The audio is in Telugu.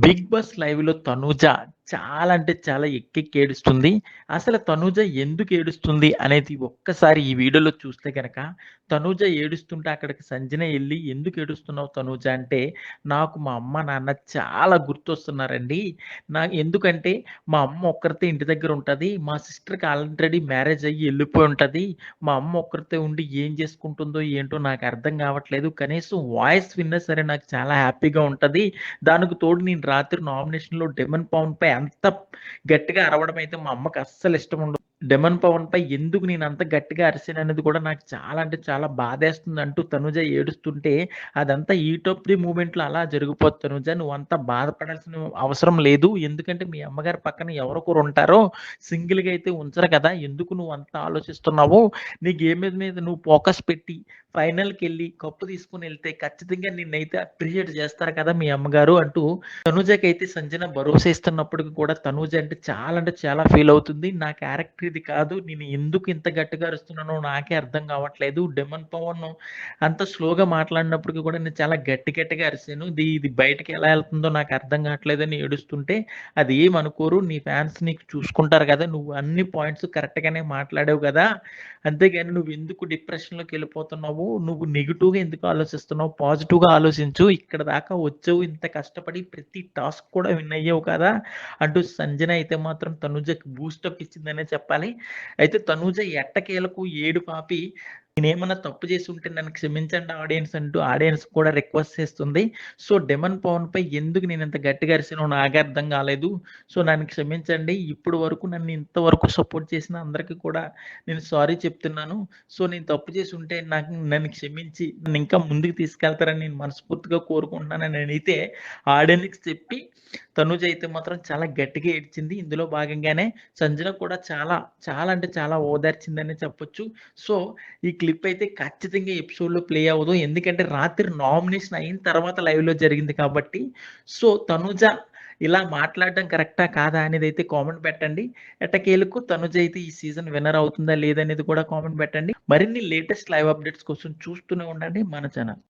బిగ్ బాస్ లైవ్‌లో తనూజ చాలా అంటే చాలా ఎక్కెక్కి ఏడుస్తుంది. అసలు తనూజ ఎందుకు ఏడుస్తుంది అనేది ఒక్కసారి ఈ వీడియోలో చూస్తే కనుక తనూజ ఏడుస్తుంటే అక్కడికి సంజన వెళ్ళి "ఎందుకు ఏడుస్తున్నావు తనూజ" అంటే "నాకు మా అమ్మ, నాన్న చాలా గుర్తొస్తున్నారండి. నా ఎందుకంటే మా అమ్మ ఒక్కరితే ఇంటి దగ్గర ఉంటుంది మా సిస్టర్‌కి ఆల్రెడీ మ్యారేజ్ అయ్యి వెళ్ళిపోయి ఉంటుంది మా అమ్మ ఒక్కరితే ఉండి ఏం చేసుకుంటుందో ఏంటో నాకు అర్థం కావట్లేదు. కనీసం వాయిస్ విన్నా సరే నాకు చాలా హ్యాపీగా ఉంటుంది దానికి తోడు నేను రాత్రి నామినేషన్‌లో డెమన్ పవన్‌పై అంత గట్టిగా అరవడం అయితే మా అమ్మకి అస్సలు ఇష్టం ఉండదు. డెమన్ పవన్ పై ఎందుకు నేను అంత గట్టిగా అరిసాననేది కూడా నాకు చాలా అంటే చాలా బాధేస్తుంది" అంటూ తనుజ ఏడుస్తుంటే అదంతా ఈ టాప్ ది మూమెంట్‌లో అలా జరిగిపోద్ది నువ్వు అంతా బాధపడాల్సిన అవసరం లేదు. ఎందుకంటే మీ అమ్మగారి పక్కన ఎవరొకరు ఉంటారో సింగిల్‌గా అయితే ఉంచరు కదా! ఎందుకు నువ్వు అంత ఆలోచిస్తున్నావు? నీ గేమ్ మీద మీద నువ్వు ఫోకస్ పెట్టి ఫైనల్కి వెళ్ళి కప్పు తీసుకుని వెళ్తే ఖచ్చితంగా నిన్నైతే అప్రిషియేట్ చేస్తారు కదా మీ అమ్మగారు అంటూ తనుజకి అయితే సంజన భరోసా ఇస్తున్నప్పటికీ కూడా తనుజ అంటే చాలా అంటే చాలా ఫీల్ అవుతుంది. నా క్యారెక్టర్ ఇది కాదు. నేను ఎందుకు ఇంత గట్టిగా అరుస్తున్నానో నాకే అర్థం కావట్లేదు. డెమన్ పవన్ అంత స్లోగా మాట్లాడినప్పటికి కూడా నేను చాలా గట్టి గట్టిగా అరిసాను. ఇది ఇది బయటకి ఎలా వెళ్తుందో నాకు అర్థం కావట్లేదని ఏడుస్తుంటే అది ఏమనుకోరు అనుకోరు. నీ ఫ్యాన్స్ నీకు చూసుకుంటారు కదా! నువ్వు అన్ని పాయింట్స్ కరెక్ట్‌గానే మాట్లాడావు కదా! అంతేగాని నువ్వు ఎందుకు డిప్రెషన్‌లోకి వెళ్ళిపోతున్నావు నువ్వు నెగిటివ్గా ఎందుకు ఆలోచిస్తున్నావు? పాజిటివ్‌గా ఆలోచించు. ఇక్కడ దాకా వచ్చావు. ఇంత కష్టపడి ప్రతి టాస్క్ కూడా విన్ అయ్యావు కదా! అంటూ సంజన అయితే మాత్రం తనుజకి బూస్టప్ ఇచ్చిందనే చెప్పాలి. అయితే తనూజ ఎట్టకేలకు ఏడు పాపి నేనేమన్నా తప్పు చేసి ఉంటే నన్ను క్షమించండి ఆడియన్స్ అంటూ ఆడియన్స్ కూడా రిక్వెస్ట్ చేస్తుంది. సో డెమన్ పవన్‌పై ఎందుకు నేను ఇంత గట్టిగా అరిసిన నాకు అర్థం కాలేదు. సో నన్ను క్షమించండి. ఇప్పటి వరకు నన్ను ఇంతవరకు సపోర్ట్ చేసిన అందరికీ కూడా నేను సారీ చెప్తున్నాను. సో నేను తప్పు చేసి ఉంటే నాకు నన్ను క్షమించి నన్ను ఇంకా ముందుకు తీసుకెళ్తారని నేను మనస్ఫూర్తిగా కోరుకుంటున్నానని అయితే ఆడియన్స్‌కి చెప్పి తనుజ అయితే మాత్రం చాలా గట్టిగా ఏడ్చింది. ఇందులో భాగంగానే సంజన కూడా చాలా చాలా అంటే చాలా ఓదార్చిందనే చెప్పొచ్చు. సో ఈ క్లిప్ అయితే ఖచ్చితంగా ఎపిసోడ్‌లో ప్లే అవ్వదు. ఎందుకంటే రాత్రి నామినేషన్ అయిన తర్వాత లైవ్‌లో జరిగింది కాబట్టి. సో తనుజ ఇలా మాట్లాడడం కరెక్టా? కాదా? అనేది అయితే కామెంట్ పెట్టండి. ఎట్టకేలకు తనుజ అయితే ఈ సీజన్ విన్నర్ అవుతుందా? లేదనేది కూడా కామెంట్ పెట్టండి. మరిన్ని లేటెస్ట్ లైవ్ అప్డేట్స్ కోసం చూస్తూనే ఉండండి మన ఛానల్